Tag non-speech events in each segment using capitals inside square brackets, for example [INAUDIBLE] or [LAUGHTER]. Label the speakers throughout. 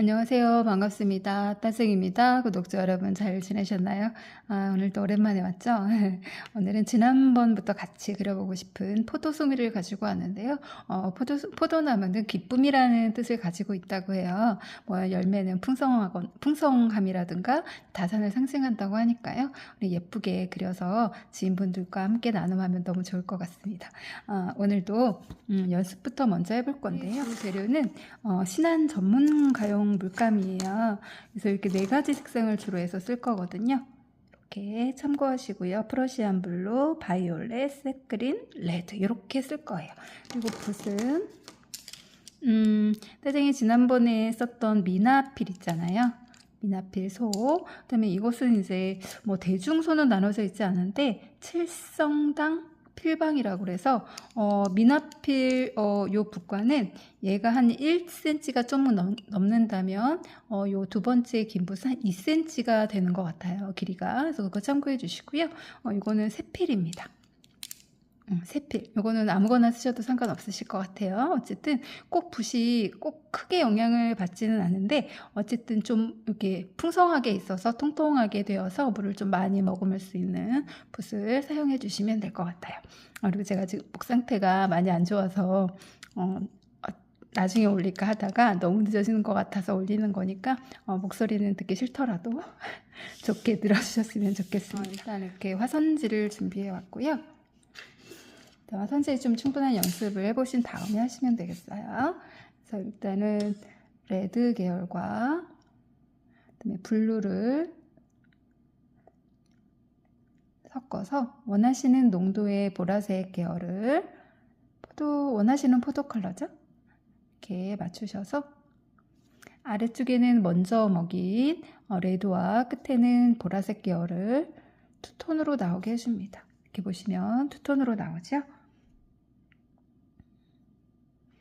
Speaker 1: 안녕하세요. 반갑습니다. 따생입니다. 구독자 여러분 잘 지내셨나요? 아, 오늘도 오랜만에 왔죠? [LAUGHS] 오늘은 지난번부터 같이 그려보고 싶은 포도송이를 가지고 왔는데요. 어, 포도, 포도나무는 기쁨이라는 뜻을 가지고 있다고 해요. 뭐, 열매는 풍성하건, 풍성함이라든가 다산을 상징한다고 하니까요. 우리 예쁘게 그려서 지인분들과 함께 나눔하면 너무 좋을 것 같습니다. 아, 오늘도 음, 연습부터 먼저 해볼 건데요. 그 재료는 어, 신한 전문 가용 물감이에요. 그래서 이렇게 네 가지 색상을 주로 해서 쓸 거거든요. 이렇게 참고하시고요. 프러시안 블루, 바이올렛, 색그린, 레드 이렇게 쓸 거예요. 그리고 붓은 음, 따쟁이 지난번에 썼던 미나필 있잖아요. 미나필 소. 그다음에 이것은 이제 뭐 대중소는 나눠져 있지 않은데 칠성당 필방이라고 그래서 어, 미나필 어, 요 붓과는 얘가 한 1cm가 좀 넘, 넘는다면 어, 요 두 번째 긴 붓은 한 2cm가 되는 것 같아요 길이가. 그래서 그거 참고해 주시고요. 어, 이거는 세필입니다 음, 세필. 이거는 아무거나 쓰셔도 상관없으실 것 같아요. 어쨌든 꼭 붓이 꼭 크게 영향을 받지는 않은데 어쨌든 좀 이렇게 풍성하게 있어서 통통하게 되어서 물을 좀 많이 머금을 수 있는 붓을 사용해 주시면 될 것 같아요. 아, 그리고 제가 지금 목 상태가 많이 안 좋아서 어, 나중에 올릴까 하다가 너무 늦어지는 것 같아서 올리는 거니까 어, 목소리는 듣기 싫더라도 [LAUGHS] 좋게 들어주셨으면 좋겠습니다. 어, 일단 이렇게 화선지를 준비해 왔고요. 화선지에 좀 충분한 연습을 해보신 다음에 하시면 되겠어요. 그래서 일단은 레드 계열과 그다음에 블루를 섞어서 원하시는 농도의 보라색 계열을 포도 원하시는 포도 컬러죠. 이렇게 맞추셔서 아래쪽에는 먼저 먹인 어, 레드와 끝에는 보라색 계열을 투톤으로 나오게 해줍니다. 이렇게 보시면 투톤으로 나오죠.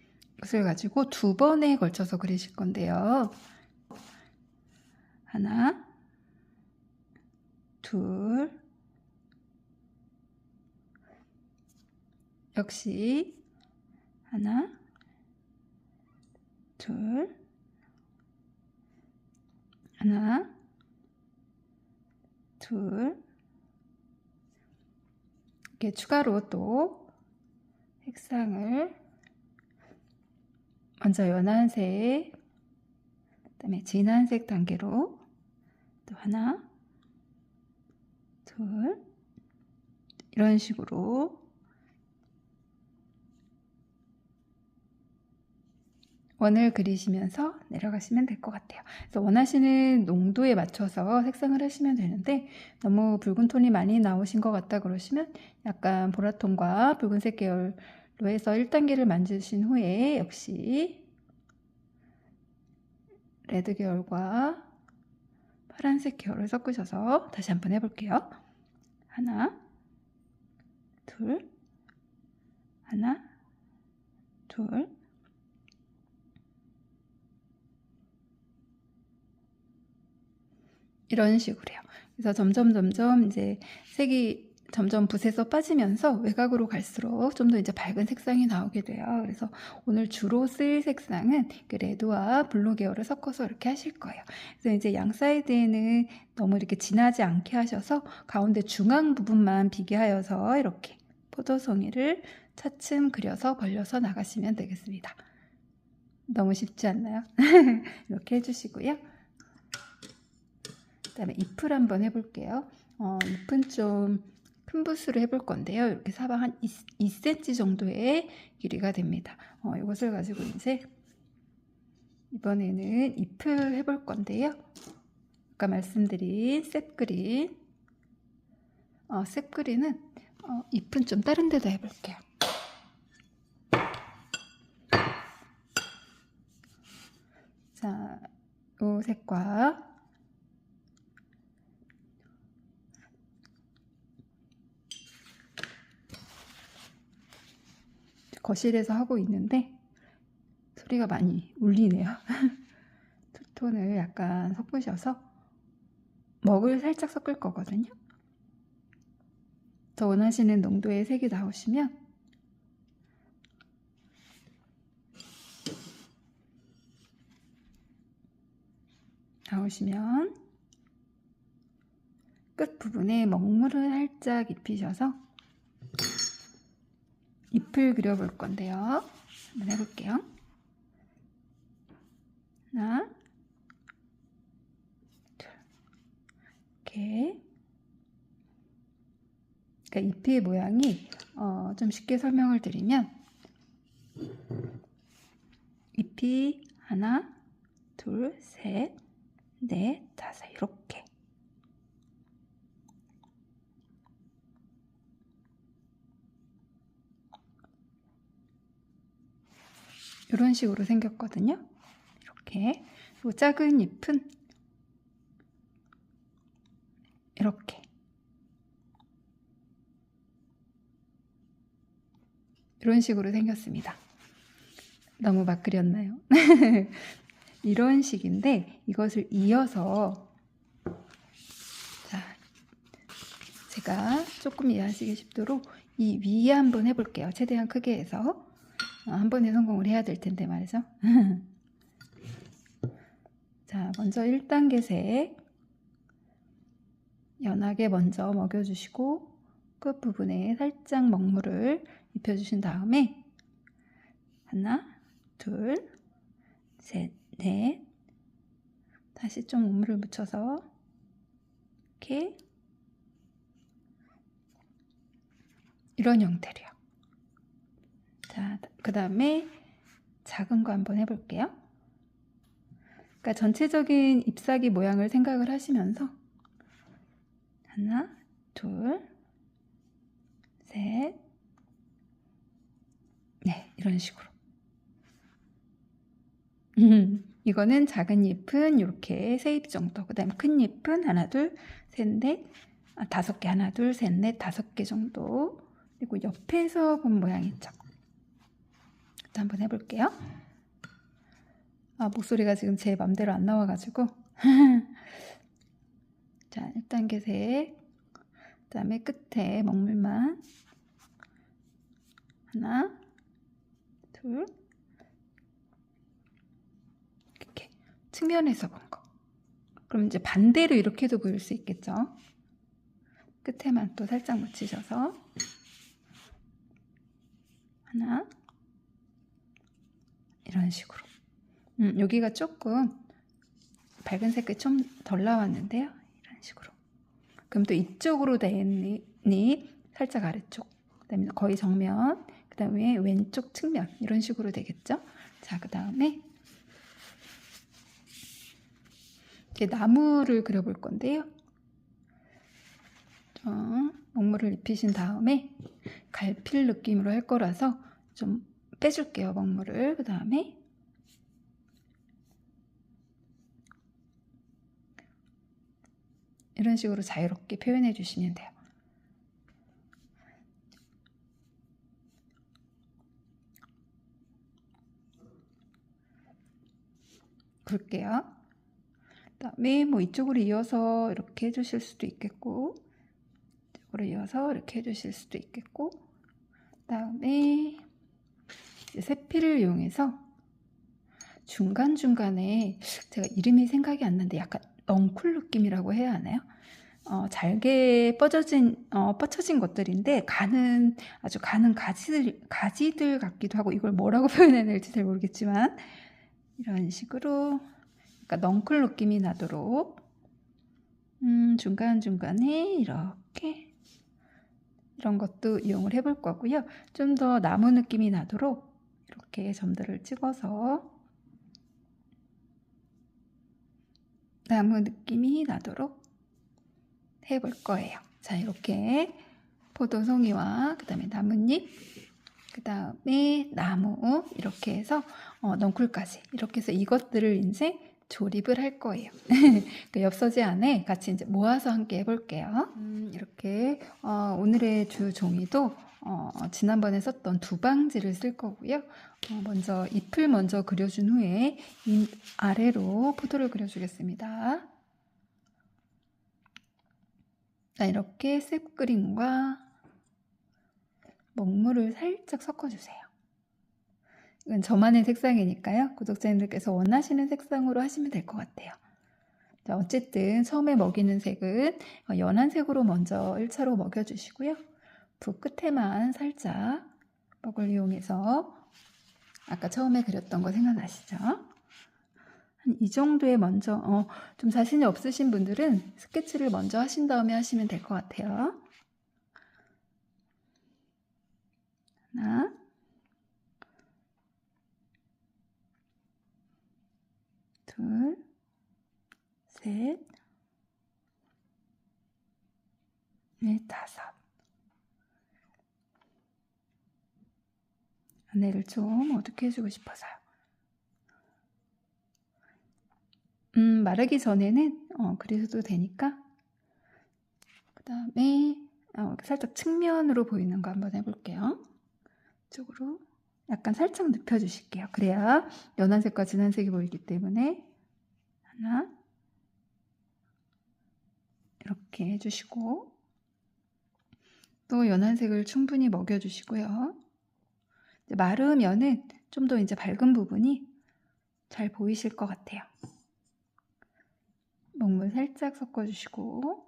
Speaker 1: 이것 을 가지고 두 번에 걸쳐서 그리실 건데요. 하나, 둘, 역시 하나, 둘, 하나, 둘, 이렇게 추가로 또 색상을 먼저 연한 색, 그다음에 진한 색 단계로 또 하나, 둘, 이런 식으로 원을 그리시면서 내려가시면 될 것 같아요. 그래서 원하시는 농도에 맞춰서 색상을 하시면 되는데 너무 붉은 톤이 많이 나오신 것 같다 그러시면 약간 보라톤과 붉은색 계열 로 해서 1단계를 만드신 후에 역시 레드 계열과 파란색 계열을 섞으셔서 다시 한번 해볼게요. 하나, 둘, 하나, 둘, 이런 식으로요. 그래서 점점 점점 이제 색이 점점 붓에서 빠지면서 외곽으로 갈수록 좀 더 이제 밝은 색상이 나오게 돼요. 그래서 오늘 주로 쓸 색상은 그 레드와 블루 계열을 섞어서 이렇게 하실 거예요. 그래서 이제 양 사이드에는 너무 이렇게 진하지 않게 하셔서 가운데 중앙 부분만 비게 하여서 이렇게 포도송이를 차츰 그려서 벌려서 나가시면 되겠습니다. 너무 쉽지 않나요? [LAUGHS] 이렇게 해주시고요. 그 다음에 잎을 한번 해볼게요. 어, 잎은 좀 큰 붓으로 해볼 건데요. 이렇게 사방 한 2, cm 정도의 길이가 됩니다. 어, 이것을 가지고 이제 이번에는 잎을 해볼 건데요. 아까 말씀드린 셉그린 어, 셉그린은 어, 잎은 좀 다른 데다 해볼게요. 자, 이 색과 거실에서 하고 있는데 소리가 많이 울리네요. [LAUGHS] 투톤을 약간 섞으셔서 먹을 살짝 섞을 거거든요. 더 원하시는 농도의 색이 나오시면 나오시면 끝 부분에 먹물을 살짝 입히셔서 잎을 그려볼 건데요. 한번 해볼게요. 하나, 둘, 이렇게. 그러니까 잎의 모양이 어, 좀 쉽게 설명을 드리면 잎이 하나, 둘, 셋, 넷, 다섯 이렇게 이런 식으로 생겼거든요. 이렇게 그리고 작은 잎은 이렇게 이런 식으로 생겼습니다. 너무 막 그렸나요? [LAUGHS] 이런 식인데 이것을 이어서 자 제가 조금 이해하시기 쉽도록 이 위에 한번 해볼게요. 최대한 크게 해서 어, 한 번에 성공을 해야 될 텐데 말이죠. [LAUGHS] 자 먼저 1단계 색 연하게 먼저 먹여주시고 끝부분에 살짝 먹물을 입혀주신 다음에 하나, 둘, 셋, 넷 다시 좀 먹물을 묻혀서 이렇게 이런 형태로요. 자, 그 다음에 작은 거 한번 해볼게요. 그러니까 전체적인 잎사귀 모양을 생각을 하시면서 하나, 둘, 셋, 네, 이런 식으로. 음, [LAUGHS] 이거는 작은 잎은 이렇게 세 잎 정도, 그 다음에 큰 잎은 하나, 둘, 셋, 넷, 아, 다섯 개, 하나, 둘, 셋, 넷, 다섯 개 정도. 그리고 옆에서 본 모양 있죠? 또 한번 해볼게요. 아, 목소리가 지금 제 맘대로 안 나와가지고. [LAUGHS] 자, 1단계 색. 그 다음에 끝에 먹물만. 하나, 둘. 이렇게 측면에서 본 거. 그럼 이제 반대로 이렇게도 보일 수 있겠죠? 끝에만 또 살짝 묻히셔서. 하나. 이런 식으로. 음, 여기가 조금 밝은 색깔이 좀덜 나왔는데요. 이런 식으로. 그럼 또 이쪽으로 된 잎, 살짝 아래쪽. 그 다음에 거의 정면. 그 다음에 왼쪽 측면. 이런 식으로 되겠죠. 자, 그 다음에 이렇게 나무를 그려볼 건데요. 좀 먹물을 입히신 다음에 갈필 느낌으로 할 거라서 좀 빼줄게요, 먹물을. 그 다음에 이런 식으로 자유롭게 표현해 주시면 돼요. 그럴게요. 그다음에 뭐 이쪽으로 이어서 이렇게 해주실 수도 있겠고, 이쪽으로 이어서 이렇게 해주실 수도 있겠고, 그다음에 세필을 이용해서 중간 중간에 제가 이름이 생각이 안 나는데 약간 넝쿨 느낌이라고 해야 하나요? 어, 잘게 뻗어진 어, 뻗쳐진 것들인데 가는 아주 가는 가지들 가지들 같기도 하고 이걸 뭐라고 [LAUGHS] 표현해야 될지 잘 모르겠지만 이런 식으로 그러니까 넝쿨 느낌이 나도록 음, 중간 중간에 이렇게 이런 것도 이용을 해볼 거고요. 좀 더 나무 느낌이 나도록 이렇게 점들을 찍어서 나무 느낌이 나도록 해볼 거예요. 자, 이렇게 포도송이와 그 다음에 나뭇잎, 그 다음에 나무 이렇게 해서 어, 넝쿨까지 이렇게 해서 이것들을 이제 조립을 할 거예요. [LAUGHS] 그 엽서지 안에 같이 이제 모아서 함께 해볼게요. 음, 이렇게 어, 오늘의 주 종이도 어, 지난번에 썼던 두방지를 쓸 거고요. 어, 먼저 잎을 먼저 그려준 후에 잎 아래로 포도를 그려주겠습니다. 자, 이렇게 색 그림과 먹물을 살짝 섞어주세요. 이건 저만의 색상이니까요. 구독자님들께서 원하시는 색상으로 하시면 될 것 같아요. 자, 어쨌든 처음에 먹이는 색은 어, 연한 색으로 먼저 1차로 먹여주시고요. 부 끝에만 살짝 먹을 이용해서 아까 처음에 그렸던 거 생각나시죠? 한 이 정도에 먼저 어, 좀 자신이 없으신 분들은 스케치를 먼저 하신 다음에 하시면 될 것 같아요. 하나 둘 셋, 넷, 다섯. 안내를 좀 어둡게 해주고 싶어서요. 음, 마르기 전에는 어, 그래도 되니까 그 다음에 어, 살짝 측면으로 보이는 거 한번 해볼게요. 이쪽으로 약간 살짝 눕혀주실게요. 그래야 연한 색과 진한 색이 보이기 때문에 하나 이렇게 해주시고 또 연한 색을 충분히 먹여주시고요. 마르면은 좀 더 이제 밝은 부분이 잘 보이실 것 같아요. 먹물 살짝 섞어주시고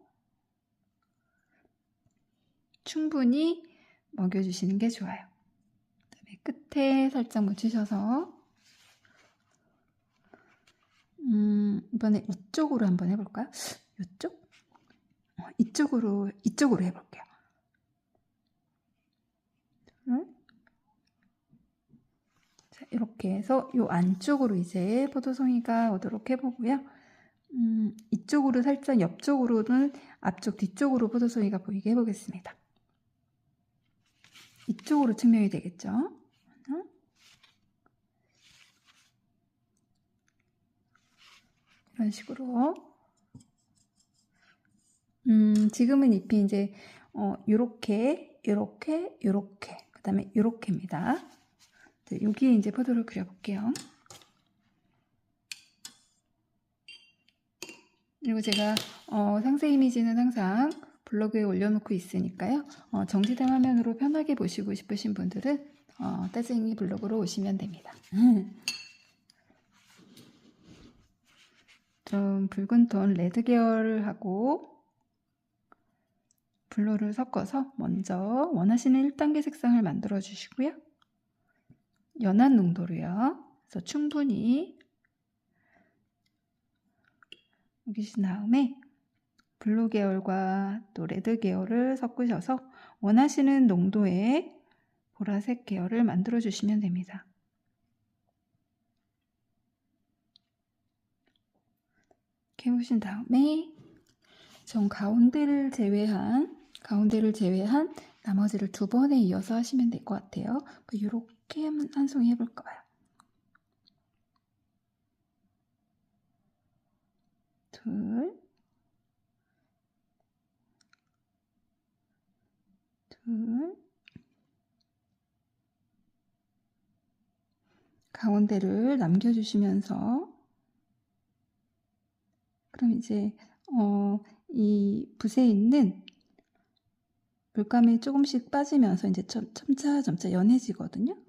Speaker 1: 충분히 먹여주시는 게 좋아요. 그다음에 끝에 살짝 묻히셔서 음, 이번에 이쪽으로 한번 해볼까요? 이쪽? 어, 이쪽으로 이쪽으로 해볼게요. 자, 이렇게 해서 이 안쪽으로 이제 포도송이가 오도록 해보고요. 음, 이쪽으로 살짝 옆쪽으로는 앞쪽 뒤쪽으로 포도송이가 보이게 해보겠습니다. 이쪽으로 측면이 되겠죠. 이런 식으로 음, 지금은 잎이 이제 어, 요렇게, 요렇게, 요렇게, 그 다음에 요렇게입니다. 네, 여기에 이제 포도를 그려볼게요. 그리고 제가 어, 상세 이미지는 항상 블로그에 올려놓고 있으니까요. 어, 정지된 화면으로 편하게 보시고 싶으신 분들은 어, 따쟁이 블로그로 오시면 됩니다. [LAUGHS] 좀 붉은 톤 레드 계열을 하고 블루를 섞어서 먼저 원하시는 1단계 색상을 만들어 주시고요. 연한 농도로요. 그래서 충분히 여기신 다음에 블루 계열과 또 레드 계열을 섞으셔서 원하시는 농도의 보라색 계열을 만들어 주시면 됩니다. 해보신 다음에 전 가운데를 제외한 가운데를 제외한 나머지를 두 번에 이어서 하시면 될 것 같아요. 이렇게 한 송이 해볼 거예요. 둘, 둘, 가운데를 남겨주시면서 그럼 이제 어, 이 붓에 있는 물감이 조금씩 빠지면서 이제 점, 점차 점차 연해지거든요.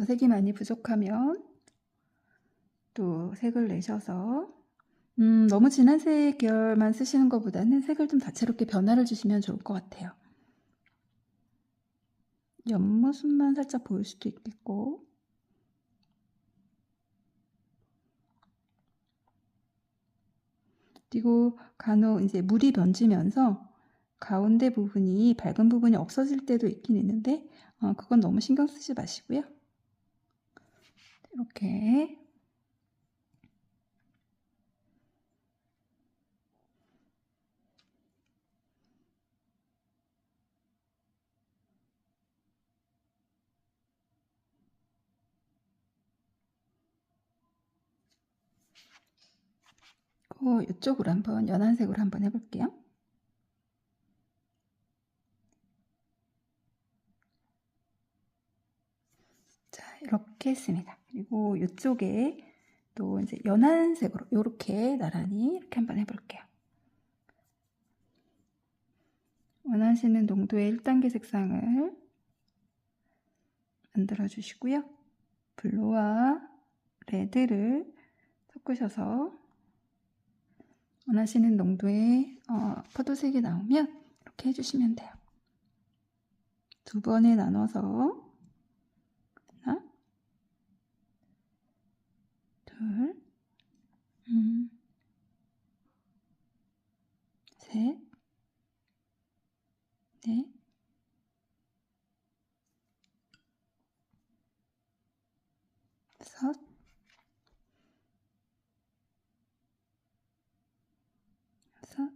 Speaker 1: 그래서 색이 많이 부족하면 또 색을 내셔서 음, 너무 진한 색 계열만 쓰시는 것보다는 색을 좀 다채롭게 변화를 주시면 좋을 것 같아요. 옆모습만 살짝 보일 수도 있겠고 그리고 간혹 이제 물이 번지면서 가운데 부분이 밝은 부분이 없어질 때도 있긴 있는데 어, 그건 너무 신경 쓰지 마시고요. 이렇게 어, 이쪽으로 한번 연한색으로 한번 해볼게요. 자, 이렇게 했습니다. 그리고 이쪽에 또 이제 연한 색으로 이렇게 나란히 이렇게 한번 해볼게요. 원하시는 농도의 1단계 색상을 만들어 주시고요. 블루와 레드를 섞으셔서 원하시는 농도의 어, 포도색이 나오면 이렇게 해주시면 돼요. 두 번에 나눠서 하나, 둘, 음, 셋, 넷, 다섯, 여섯,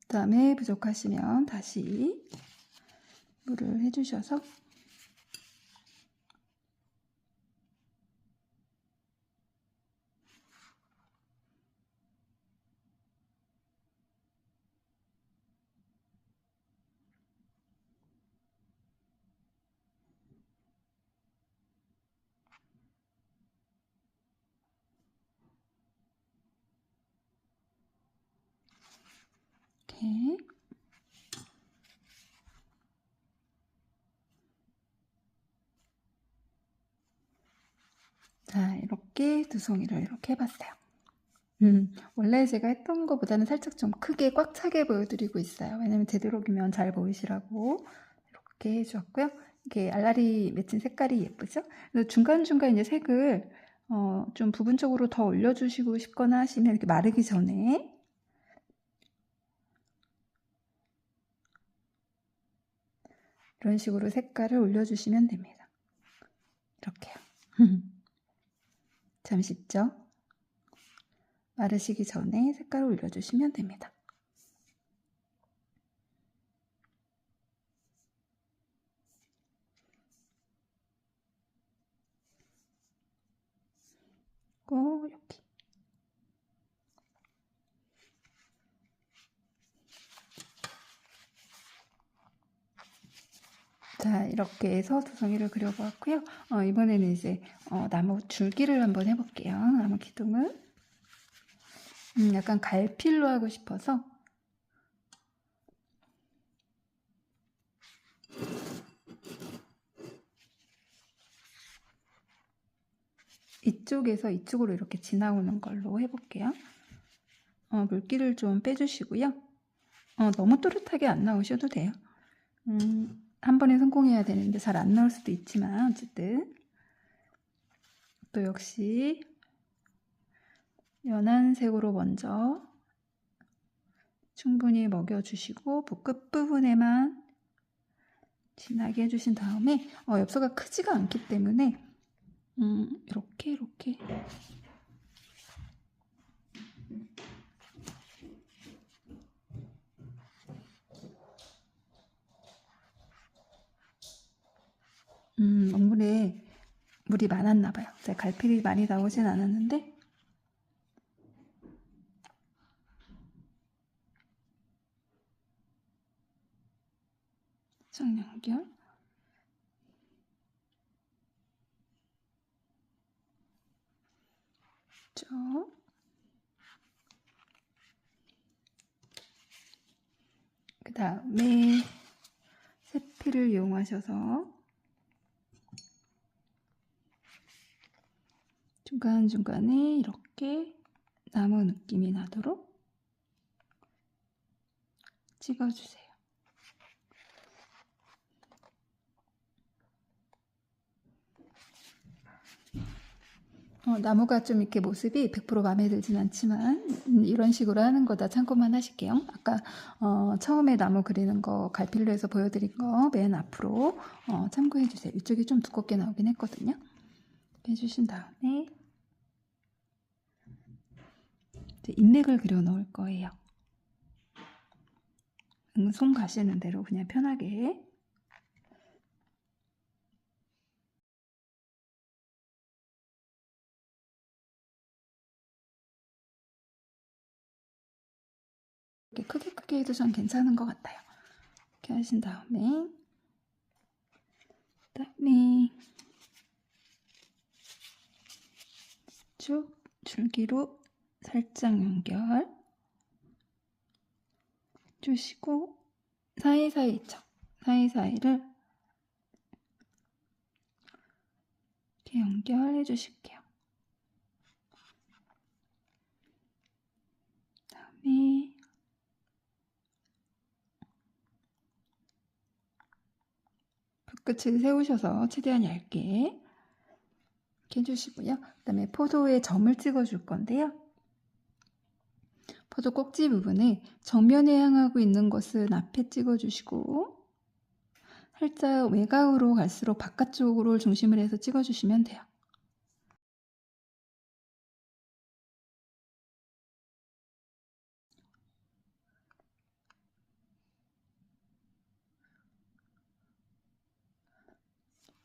Speaker 1: 그 다음에 부족하시면 다시 물을 해주셔서 이렇게 자, 이렇게 두 송이를 이렇게 해봤어요. 음, 원래 제가 했던 것보다는 살짝 좀 크게 꽉 차게 보여드리고 있어요. 왜냐면 되도록이면 잘 보이시라고 이렇게 해주었고요. 이게 알알이 맺힌 색깔이 예쁘죠? 그래서 중간중간 이제 색을 어, 좀 부분적으로 더 올려주시고 싶거나 하시면 이렇게 마르기 전에 이런 식으로 색깔을 올려주시면 됩니다. 이렇게요. 참 쉽죠? 마르시기 전에 색깔을 올려주시면 됩니다. 고 여기 자 이렇게 해서 두성이를 그려보았고요. 어, 이번에는 이제 어, 나무 줄기를 한번 해볼게요. 나무 기둥을 음, 약간 갈필로 하고 싶어서 이쪽에서 이쪽으로 이렇게 지나오는 걸로 해볼게요. 어, 물기를 좀 빼주시고요. 어, 너무 또렷하게 안 나오셔도 돼요. 음, 한 번에 성공해야 되는데 잘 안 나올 수도 있지만 어쨌든. 또 역시 연한 색으로 먼저 충분히 먹여주시고 끝부분에만 진하게 해주신 다음에 어, 엽서가 크지가 않기 때문에 음, 이렇게 이렇게 음, 먹물에 물이 많았나 봐요. 갈필이 많이 나오진 않았는데. 정연결. 쭉. 그 다음에 세피를 이용하셔서 중간중간에 이렇게 나무 느낌이 나도록 찍어주세요. 어, 나무가 좀 이렇게 모습이 100% 마음에 들진 않지만 음, 이런 식으로 하는 거다 참고만 하실게요. 아까 어, 처음에 나무 그리는 거 갈필로 해서 보여드린 거 맨 앞으로 어, 참고해 주세요. 이쪽이 좀 두껍게 나오긴 했거든요. 해주신 다음에 이제 인맥을 그려 넣을 거예요. 음, 손 가시는 대로 그냥 편하게 이렇게 크게 크게 해도 전 괜찮은 것 같아요. 이렇게 하신 다음에 그다음에 쭉 줄기로 살짝 연결 주시고 사이사이 척 사이사이를 이렇게 연결해 주실게요. 그다음에 붓끝을 세우셔서 최대한 얇게 이렇게 해주시고요. 그 다음에 포도에 점을 찍어줄 건데요. 포도 꼭지 부분에 정면에 향하고 있는 것은 앞에 찍어주시고 살짝 외곽으로 갈수록 바깥쪽으로 중심을 해서 찍어주시면 돼요.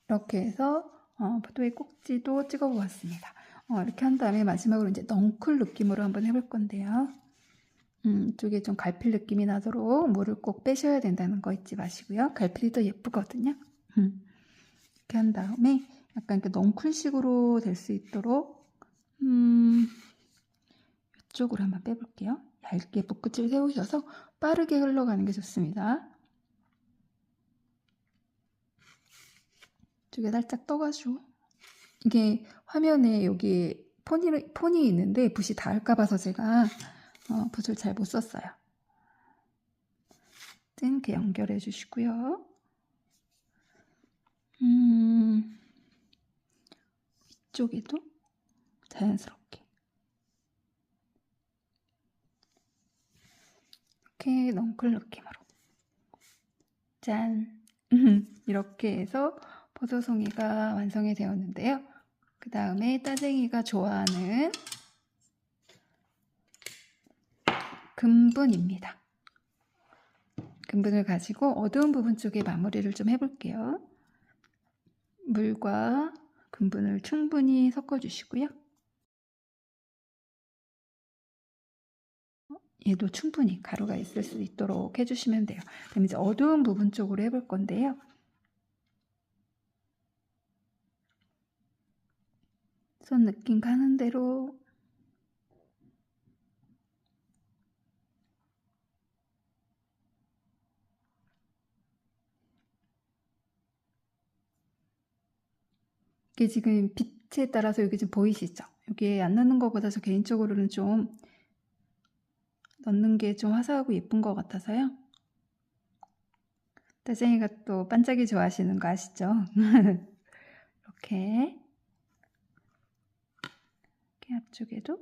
Speaker 1: 이렇게 해서 어, 포도의 꼭지도 찍어보았습니다. 어, 이렇게 한 다음에 마지막으로 이제 넝쿨 느낌으로 한번 해볼 건데요. 음, 이쪽에 좀 갈필 느낌이 나도록 물을 꼭 빼셔야 된다는 거 잊지 마시고요. 갈필이 더 예쁘거든요. 음, 이렇게 한 다음에 약간 이렇게 넝쿨식으로 될 수 있도록 음, 이쪽으로 한번 빼볼게요. 얇게 붓끝을 세우셔서 빠르게 흘러가는 게 좋습니다. 이쪽에 살짝 떠가지고 이게 화면에 여기 폰이, 폰이 있는데 붓이 닿을까 봐서 제가 어, 붓을 잘 못 썼어요. 이렇게 연결해 주시고요. 음, 이쪽에도 자연스럽게 이렇게 넝클 느낌으로 짠 [LAUGHS] 이렇게 해서 포도송이가 완성이 되었는데요. 그 다음에 따쟁이가 좋아하는 금분입니다. 금분을 가지고 어두운 부분 쪽에 마무리를 좀 해볼게요. 물과 금분을 충분히 섞어주시고요. 얘도 충분히 가루가 있을 수 있도록 해주시면 돼요. 그럼 이제 어두운 부분 쪽으로 해볼 건데요. 손 느낌 가는 대로 이게 지금 빛에 따라서 여기 지금 보이시죠? 여기에 안 넣는 것보다 저 개인적으로는 좀 넣는 게 좀 화사하고 예쁜 것 같아서요. 따쟁이가 또 반짝이 좋아하시는 거 아시죠? [LAUGHS] 이렇게 이렇게 앞쪽에도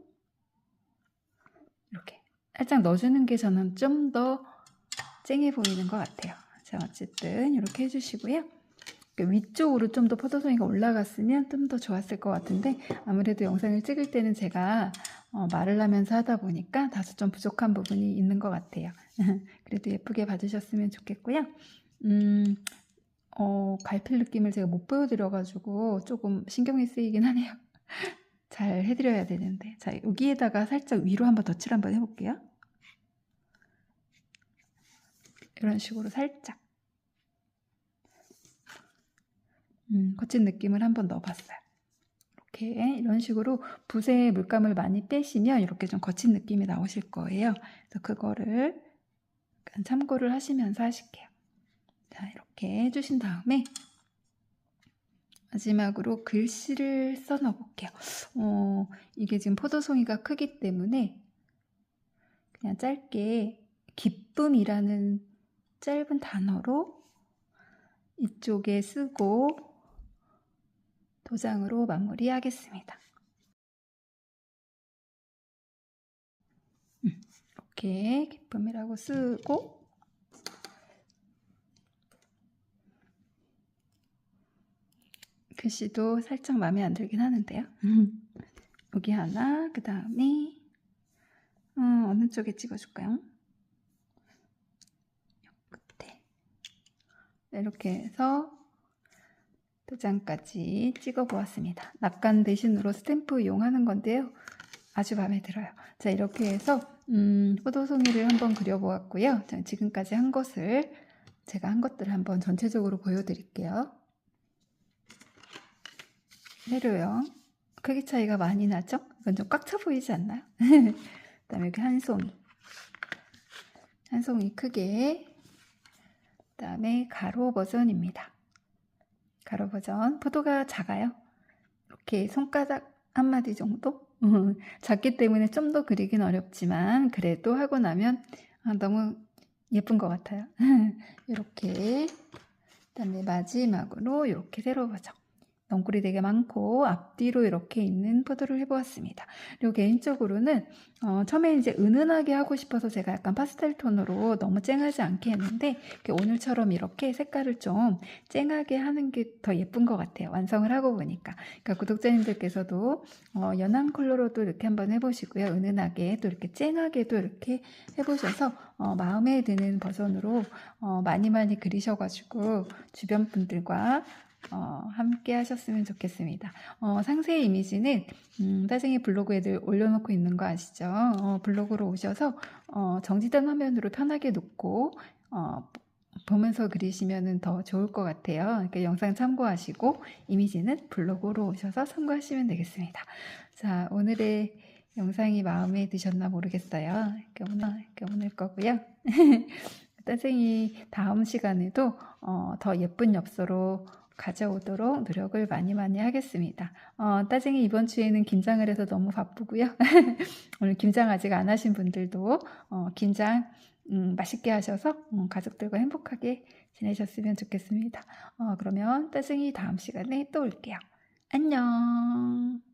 Speaker 1: 이렇게 살짝 넣어주는 게 저는 좀 더 쨍해 보이는 것 같아요. 자 어쨌든 이렇게 해주시고요. 위쪽으로 좀 더 포도송이가 올라갔으면 좀 더 좋았을 것 같은데 아무래도 영상을 찍을 때는 제가 어, 말을 하면서 하다 보니까 다소 좀 부족한 부분이 있는 것 같아요. [LAUGHS] 그래도 예쁘게 봐주셨으면 좋겠고요. 음, 어, 갈필 느낌을 제가 못 보여드려가지고 조금 신경이 쓰이긴 하네요. [LAUGHS] 잘 해드려야 되는데 자 여기에다가 살짝 위로 한번 덧칠 한번 해볼게요. 이런 식으로 살짝 음, 거친 느낌을 한번 넣어봤어요. 이렇게 이런 식으로 붓에 물감을 많이 빼시면 이렇게 좀 거친 느낌이 나오실 거예요. 그래서 그거를 참고를 하시면서 하실게요. 자 이렇게 해주신 다음에 마지막으로 글씨를 써 넣어 볼게요. 어, 이게 지금 포도송이가 크기 때문에 그냥 짧게 기쁨이라는 짧은 단어로 이쪽에 쓰고 도장으로 마무리하겠습니다. 음, 이렇게 기쁨이라고 쓰고 글씨도 살짝 마음에 안 들긴 하는데요. 여기 하나, 그 다음에 어, 어느 쪽에 찍어줄까요? 끝에 이렇게 해서 도장까지 찍어 보았습니다. 낙관 대신으로 스탬프 이용하는 건데요. 아주 마음에 들어요. 자 이렇게 해서 음, 포도송이를 한번 그려보았고요. 자, 지금까지 한 것을 제가 한 것들을 한번 전체적으로 보여드릴게요. 세로요. 크기 차이가 많이 나죠? 이건 좀 꽉 차 보이지 않나요? [LAUGHS] 그 다음에 여기 한 송이. 한 송이 크게. 그 그다음에 가로 버전입니다. 가로 버전 포도가 작아요. 이렇게 손가락 한 마디 정도? 음, [LAUGHS] 작기 때문에 좀 더 그리긴 어렵지만 그래도 하고 나면 아, 너무 예쁜 것 같아요. [LAUGHS] 이렇게 그다음에 마지막으로 이렇게 세로 버전. 넝쿨이 되게 많고 앞뒤로 이렇게 있는 포도를 해보았습니다. 그리고 개인적으로는 어, 처음에 이제 은은하게 하고 싶어서 제가 약간 파스텔 톤으로 너무 쨍하지 않게 했는데 오늘처럼 이렇게 색깔을 좀 쨍하게 하는 게 더 예쁜 것 같아요. 완성을 하고 보니까. 그러니까 구독자님들께서도 어, 연한 컬러로도 이렇게 한번 해보시고요. 은은하게 또 이렇게 쨍하게도 이렇게 해보셔서 어, 마음에 드는 버전으로 어, 많이 많이 그리셔가지고 주변 분들과 어, 함께 하셨으면 좋겠습니다. 어, 상세 이미지는 음, 따쟁이 블로그에 늘 올려놓고 있는 거 아시죠? 어, 블로그로 오셔서 어, 정지된 화면으로 편하게 놓고 어, 보면서 그리시면 더 좋을 것 같아요. 그러니까 영상 참고하시고 이미지는 블로그로 오셔서 참고하시면 되겠습니다. 자, 오늘의 영상이 마음에 드셨나 모르겠어요. 이렇게 오늘, 이렇게 오늘 거고요. [LAUGHS] 따쟁이 다음 시간에도 어, 더 예쁜 엽서로 가져오도록 노력을 많이 많이 하겠습니다. 어, 따쟁이 이번 주에는 김장을 해서 너무 바쁘고요. [LAUGHS] 오늘 김장 아직 안 하신 분들도 어, 김장 음, 맛있게 하셔서 음, 가족들과 행복하게 지내셨으면 좋겠습니다. 어, 그러면 따쟁이 다음 시간에 또 올게요. 안녕.